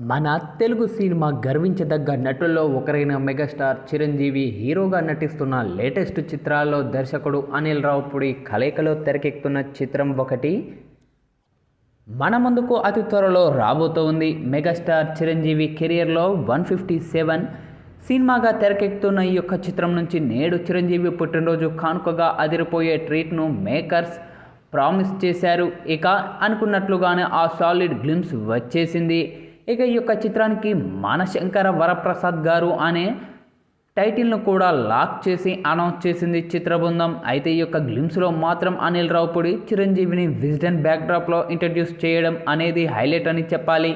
మన తెలుగు సినిమా గర్వించదగ్గ నటుల్లో ఒకరైన మెగాస్టార్ చిరంజీవి హీరోగా నటిస్తున్న లేటెస్ట్ చిత్రాల్లో దర్శకుడు అనిల్ రావుపుడి కలయికలో తెరకెక్కుతున్న చిత్రం ఒకటి. మన ముందుకు అతి త్వరలో రాబోతోంది మెగాస్టార్ చిరంజీవి కెరియర్లో వన్ ఫిఫ్టీ సెవెన్ సినిమాగా తెరకెక్కుతున్న ఈ యొక్క చిత్రం నుంచి నేడు చిరంజీవి పుట్టినరోజు కానుకగా అదిరిపోయే ట్రీట్ను మేకర్స్ ప్రామిస్ చేశారు. ఇక అనుకున్నట్లుగానే ఆ సాలిడ్ గ్లిమ్స్ వచ్చేసింది. ఇక ఈ యొక్క చిత్రానికి మానశంకర వరప్రసాద్ గారు అనే టైటిల్ను కూడా లాక్ చేసి అనౌన్స్ చేసింది చిత్రబృందం. అయితే ఈ యొక్క గ్లిమ్స్లో మాత్రం అనిల్ రావుపూడి చిరంజీవిని విజిడెన్ బ్యాక్డ్రాప్లో ఇంట్రడ్యూస్ చేయడం అనేది హైలైట్ అని చెప్పాలి.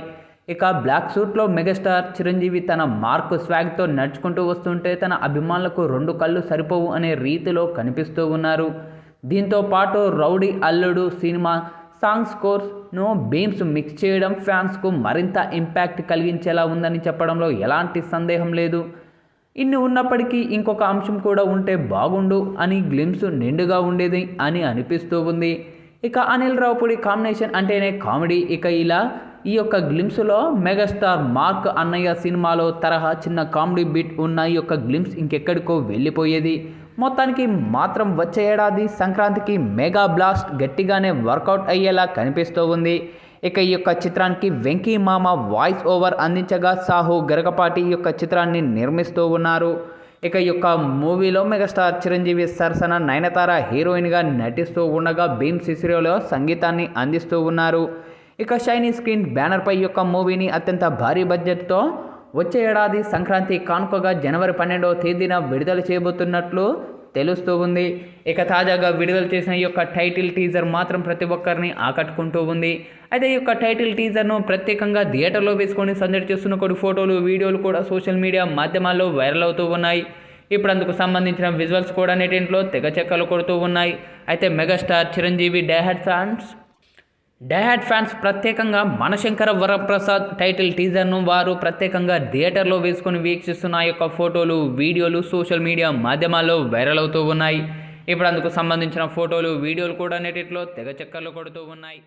ఇక బ్లాక్ సూట్లో మెగాస్టార్ చిరంజీవి తన మార్క్ స్వాగ్తో నడుచుకుంటూ వస్తుంటే తన అభిమానులకు రెండు కళ్ళు సరిపోవు అనే రీతిలో కనిపిస్తూ ఉన్నారు. దీంతో పాటు రౌడీ అల్లుడు సినిమా సాంగ్ స్కోర్స్ను బీమ్స్ మిక్స్ చేయడం ఫ్యాన్స్కు మరింత ఇంపాక్ట్ కలిగించేలా ఉందని చెప్పడంలో ఎలాంటి సందేహం లేదు. ఇన్ని ఉన్నప్పటికీ ఇంకొక అంశం కూడా ఉంటే బాగుండు అని గ్లిమ్స్ నిండుగా ఉండేది అని అనిపిస్తూ ఉంది. ఇక అనిల్ రావుపూడి కాంబినేషన్ అంటేనే కామెడీ. ఇక ఇలా ఈ యొక్క గ్లిమ్స్లో మెగాస్టార్ మార్క్ అన్నయ్య సినిమాలో తరహా చిన్న కామెడీ బిట్ ఉన్న ఈ యొక్క గ్లిమ్స్ ఇంకెక్కడికో వెళ్ళిపోయేది. మొత్తానికి మాత్రం వచ్చే ఏడాది సంక్రాంతికి మెగా బ్లాస్ట్ గట్టిగానే వర్కౌట్ అయ్యేలా కనిపిస్తూ ఉంది. ఇక ఈ యొక్క చిత్రానికి వెంకీ మామ వాయిస్ ఓవర్ అందించగా సాహు గరగపాటి యొక్క చిత్రాన్ని నిర్మిస్తూ ఉన్నారు. ఇక ఈ యొక్క మూవీలో మెగాస్టార్ చిరంజీవి సరసన నయనతార హీరోయిన్గా నటిస్తూ ఉండగా భీమ్ సిసిరోలో సంగీతాన్ని అందిస్తూ ఉన్నారు. ఇక షైనీ స్క్రీన్ బ్యానర్పై యొక్క మూవీని అత్యంత భారీ బడ్జెట్తో వచ్చే ఏడాది సంక్రాంతి కానుకగా జనవరి పన్నెండవ తేదీన విడుదల చేయబోతున్నట్లు తెలుస్తూ ఉంది. ఇక తాజాగా విడుదల చేసిన ఈ యొక్క టైటిల్ టీజర్ మాత్రం ప్రతి ఒక్కరిని ఆకట్టుకుంటూ ఉంది. అయితే ఈ యొక్క టైటిల్ టీజర్ను ప్రత్యేకంగా థియేటర్లో వేసుకొని సందడి చేస్తున్న కొన్ని ఫోటోలు వీడియోలు కూడా సోషల్ మీడియా మాధ్యమాల్లో వైరల్ అవుతూ ఉన్నాయి. ఇప్పుడు అందుకు సంబంధించిన విజువల్స్ కూడా నెటింట్లో తెగ చెక్కలు కొడుతూ ఉన్నాయి. అయితే మెగాస్టార్ చిరంజీవి డైహాడ్ సాన్స్ డైహాడ్ ఫ్యాన్స్ ప్రత్యేకంగా మనశంకర వరప్రసాద్ టైటిల్ టీజర్ను వారు ప్రత్యేకంగా థియేటర్లో వేసుకొని వీక్షిస్తున్న యొక్క ఫోటోలు వీడియోలు సోషల్ మీడియా మాధ్యమాల్లో వైరల్ అవుతూ ఉన్నాయి. ఇప్పుడు అందుకు సంబంధించిన ఫోటోలు వీడియోలు కూడా నెటిట్లో తెగ చక్కర్లు కొడుతూ ఉన్నాయి.